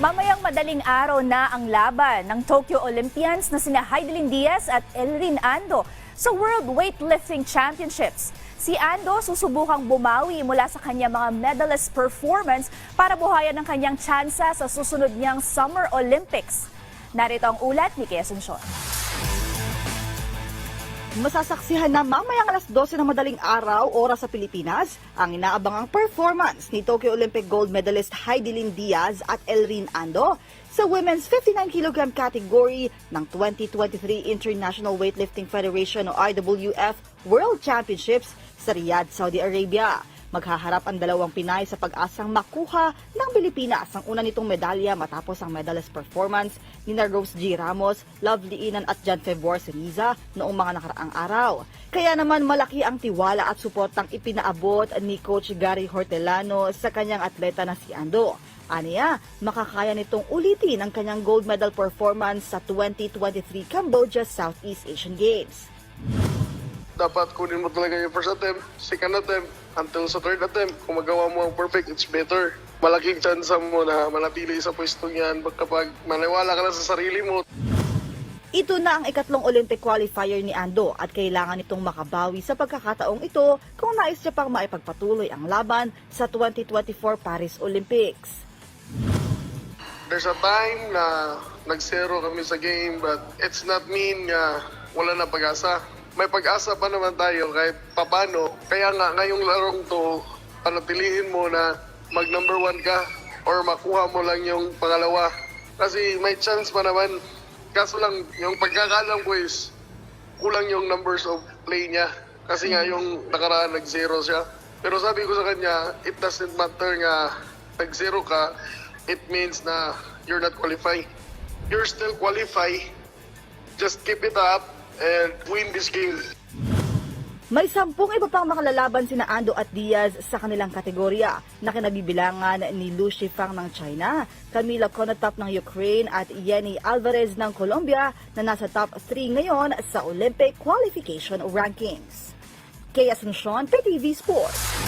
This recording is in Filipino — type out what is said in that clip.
Mamayang madaling araw na ang laban ng Tokyo Olympians na sina Heidelin Diaz at Elrin Ando sa World Weightlifting Championships. Si Ando susubukang bumawi mula sa kanyang mga medalist performance para buhayan ang kanyang tsansa sa susunod niyang Summer Olympics. Narito ang ulat ni Kea Asuncion. Masasaksihan na mamayang alas 12 ng madaling araw, oras sa Pilipinas, ang inaabangang performance ni Tokyo Olympic gold medalist Heidelin Diaz at Elrin Ando sa women's 59 kg category ng 2023 International Weightlifting Federation o IWF World Championships sa Riyadh, Saudi Arabia. Maghaharap ang dalawang Pinay sa pag-asang makuha ng Pilipinas ang una nitong medalya matapos ang medalist performance ni na Rose G. Ramos, Lovely Inan at John Febor Seniza noong mga nakaraang araw. Kaya naman malaki ang tiwala at suportang ipinaabot ni Coach Gary Hortelano sa kanyang atleta na si Ando. Aniya, makakaya nitong ulitin ang kanyang gold medal performance sa 2023 Cambodia Southeast Asian Games. Dapat kunin mo talaga yung first attempt, second attempt, until sa third attempt, kung magawa mo ang perfect, it's better. Malaking chance mo na manatili sa pwesto niyan kapag maniwala ka na sa sarili mo. Ito na ang ikatlong Olympic qualifier ni Ando at kailangan itong makabawi sa pagkakataong ito kung nais niya pang maipagpatuloy ang laban sa 2024 Paris Olympics. There's a time na nag-zero kami sa game but it's not mean nga wala na pag-asa. May pag-asa pa naman tayo kahit papano. Kaya nga ngayong larong to, panatilihin mo na mag number one ka or makuha mo lang yung pangalawa. Kasi may chance pa naman. Kaso lang, yung pagkakalam ko is kulang yung numbers of play niya. Kasi nga yung nakaraan nag-zero siya. Pero sabi ko sa kanya, it doesn't matter nga nag-zero ka, it means na you're not qualified. You're still qualified. Just keep it up and win this game. May sampung iba pang makalalaban sina Ando at Diaz sa kanilang kategorya na kinabibilangan ni Lu Shifang ng China, Camila Konatap ng Ukraine at Yenny Alvarez ng Colombia na nasa top 3 ngayon sa Olympic qualification rankings. Kaya Asuncion, PTV Sports.